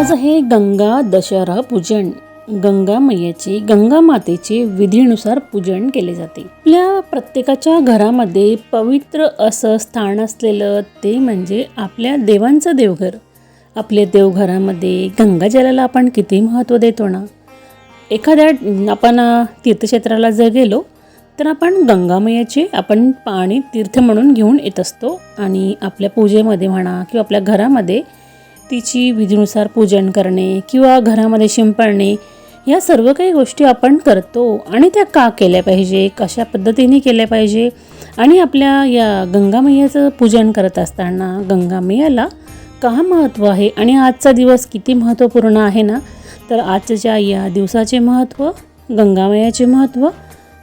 आज आहे गंगा दशहरा पूजन गंगा मैयाचे गंगा मातेचे विधीनुसार पूजन केले जाते. आपल्या प्रत्येकाच्या घरामध्ये पवित्र असं स्थान असलेलं ते म्हणजे आपल्या देवांचं देवघर. आपल्या देवघरामध्ये गंगाजलाला आपण किती महत्त्व देतो ना? एखाद्या आपण तीर्थक्षेत्राला जर गेलो तर आपण गंगामयाचे आपण पाणी तीर्थ म्हणून घेऊन येत असतो. आणि आपल्या पूजेमध्ये म्हणा किंवा आपल्या घरामध्ये तिची विधीनुसार पूजन करणे किंवा घरामध्ये शिंपडणे या सर्व काही गोष्टी आपण करतो आणि त्या का केल्या पाहिजे कशा पद्धतीने केल्या पाहिजे आणि आपल्या या गंगामय्याचं पूजन करत असताना गंगामय्याला का महत्त्व आहे? आणि आजचा दिवस किती महत्त्वपूर्ण आहे ना? तर आजच्या या दिवसाचे महत्त्व गंगामयाचे महत्त्व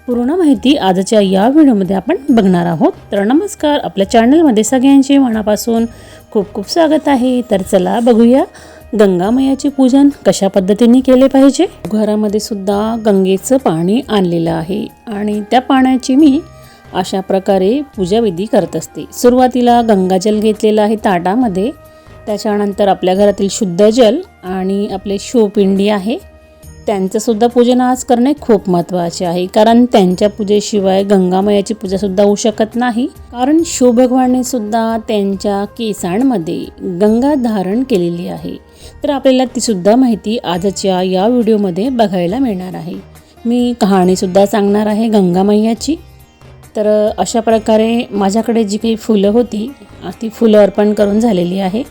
पूर्ण माहिती आजच्या या व्हिडिओमध्ये आपण बघणार आहोत. तर नमस्कार आपल्या चॅनलमध्ये सगळ्यांचे मनापासून खूप खूप स्वागत आहे. तर चला बघूया गंगामयाचे पूजन कशा पद्धतीने केले पाहिजे? घरामध्ये सुद्धा गंगेचं पाणी आणलेलं आहे आणि त्या पाण्याची मी अशा प्रकारे पूजाविधी करत असते. सुरुवातीला गंगाजल घेतलेलं आहे ताटामध्ये. त्याच्यानंतर आपल्या घरातील शुद्ध जल आणि आपले शोपिंडी आहे. त्यांचंसुद्धा पूजन आज करणे खूप महत्त्वाचे आहे. कारण त्यांच्या पूजेशिवाय गंगामयाची पूजासुद्धा होऊ शकत नाही. कारण शिवभगवानने सुद्धा त्यांच्या केसांमध्ये गंगा धारण केलेली आहे. तर आपल्याला तीसुद्धा माहिती आजच्या या व्हिडिओमध्ये बघायला मिळणार आहे. मी कहाणीसुद्धा सांगणार आहे गंगामय्याची तर अशा प्रकारे माझ्याकडे जी काही फुलं होती ती फुलं अर्पण करून झालेली आहे.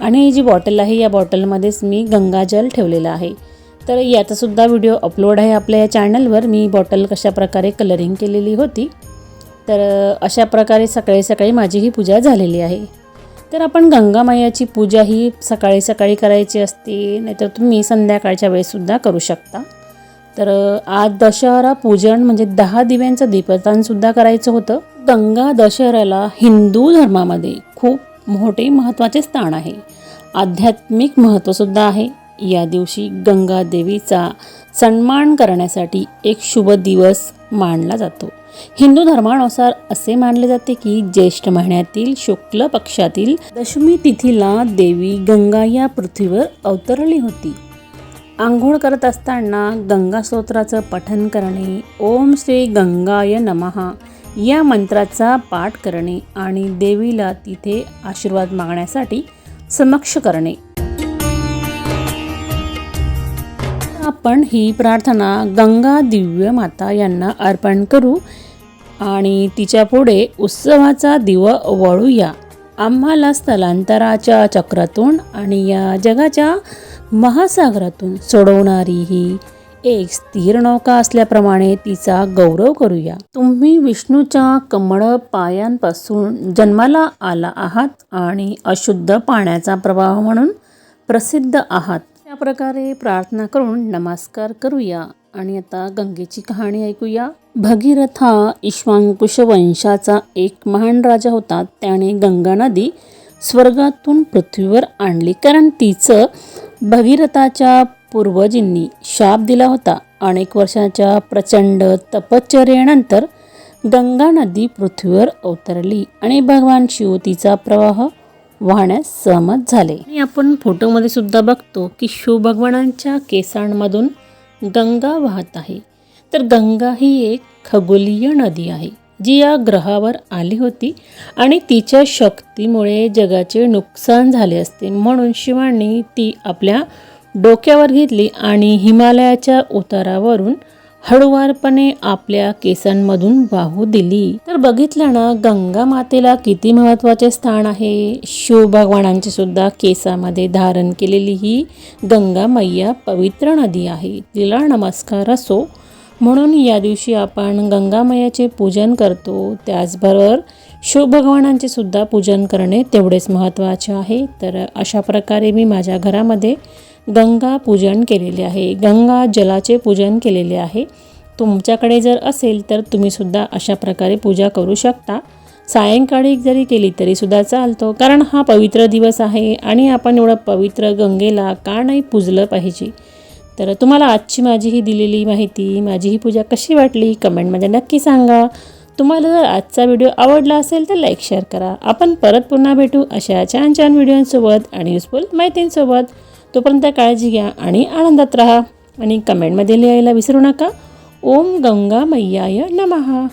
आणि ही जी बॉटल आहे या बॉटलमध्येच मी गंगाजल ठेवलेलं आहे. तर याचासुद्धा व्हिडिओ अपलोड आहे आपल्या या चॅनलवर मी बॉटल कशा प्रकारे कलरिंग केलेली होती. तर अशा प्रकारे सकाळी सकाळी माझी ही पूजा झालेली आहे. तर आपण गंगामायाची पूजा ही सकाळी सकाळी करायची असते नाहीतर तुम्ही संध्याकाळच्या वेळेससुद्धा करू शकता. तर आज दशहरा पूजन म्हणजे दहा दिव्यांचं दीपदानसुद्धा करायचं होतं. गंगा दशहऱ्याला हिंदू धर्मामध्ये खूप मोठे महत्त्वाचे स्थान आहे. आध्यात्मिक महत्त्वसुद्धा आहे. या दिवशी गंगा देवीचा सन्मान करण्यासाठी एक शुभ दिवस मानला जातो. हिंदू धर्मानुसार असे मानले जाते की ज्येष्ठ महिन्यातील शुक्ल पक्षातील दशमी तिथीला देवी गंगा या पृथ्वीवर अवतरली होती. आंघोळ करत असताना गंगा स्तोत्राचं पठन करणे ओम श्री गंगाय नमहा या मंत्राचा पाठ करणे आणि देवीला तिथे आशीर्वाद मागण्यासाठी समक्ष करणे. आपण ही प्रार्थना गंगा दिव्य माता यांना अर्पण करू आणि तिच्या पुढे उत्सवाचा दिवा वळूया. आम्हाला स्थलांतराच्या चक्रातून आणि या जगाच्या महासागरातून सोडवणारी ही एक स्थिर नौका असल्याप्रमाणे तिचा गौरव करूया. तुम्ही विष्णूच्या कमळ पायांपासून जन्माला आला आहात आणि अशुद्ध पाण्याचा प्रवाह म्हणून प्रसिद्ध आहात. प्रकारे प्रार्थना करून नमस्कार करूया आणि आता गंगेची कहाणी ऐकूया. भगीरथ हा इश्वांकुश वंशाचा एक महान राजा होता. त्याने गंगा नदी स्वर्गातून पृथ्वीवर आणली. कारण तिचं भगीरथाच्या पूर्वजींनी शाप दिला होता. अनेक वर्षाच्या प्रचंड तपश्चर्येनंतर गंगा नदी पृथ्वीवर अवतरली आणि भगवान शिव तिचा प्रवाह वाहण्यास सहमत झाले. आणि आपण फोटोमध्ये सुद्धा बघतो की शिवभगवानांच्या केसांमधून गंगा वाहत आहे. तर गंगा ही एक खगोलीय नदी आहे जी या ग्रहावर आली होती आणि तिच्या शक्तीमुळे जगाचे नुकसान झाले असते. म्हणून शिवांनी ती आपल्या डोक्यावर घेतली आणि हिमालयाच्या उतारावरून हळुवारपणे आपल्या केसांमधून वाहू दिली. तर बघितलं ना गंगा मातेला किती महत्त्वाचे स्थान आहे? शिव भगवानांची सुद्धा केसामध्ये धारण केलेली ही गंगा मैया पवित्र नदी आहे. तिला नमस्कार असो. म्हणून या दिवशी आपण गंगामयाचे पूजन करतो. त्याचबरोबर शिवभगवानांचे सुद्धा पूजन करणे तेवढेच महत्त्वाचे आहे. तर अशा प्रकारे मी माझ्या घरामध्ये गंगा पूजन केलेले आहे. गंगा जलाचे पूजन केलेले आहे. तुमच्याकडे जर असेल तर तुम्हीसुद्धा अशा प्रकारे पूजा करू शकता. सायंकाळी जरी केली तरीसुद्धा चालतो. कारण हा पवित्र दिवस आहे आणि आपण एवढं पवित्र गंगेला का नाही पूजलं पाहिजे? तर तुम्हाला आजची माझी ही दिलेली माहिती माझी ही पूजा कशी वाटली? कमेंटमध्ये नक्की सांगा. तुम्हाला जर आजचा व्हिडिओ आवडला असेल तर लाईक शेअर करा. आपण परत पुन्हा भेटू अशा छान छान व्हिडिओंसोबत आणि युजफुल माहितींसोबत. तोपर्यंत काळजी घ्या आणि आनंदात राहा. आणि कमेंटमध्ये लिहायला विसरू नका. ओम गंगा मैयाय नमः.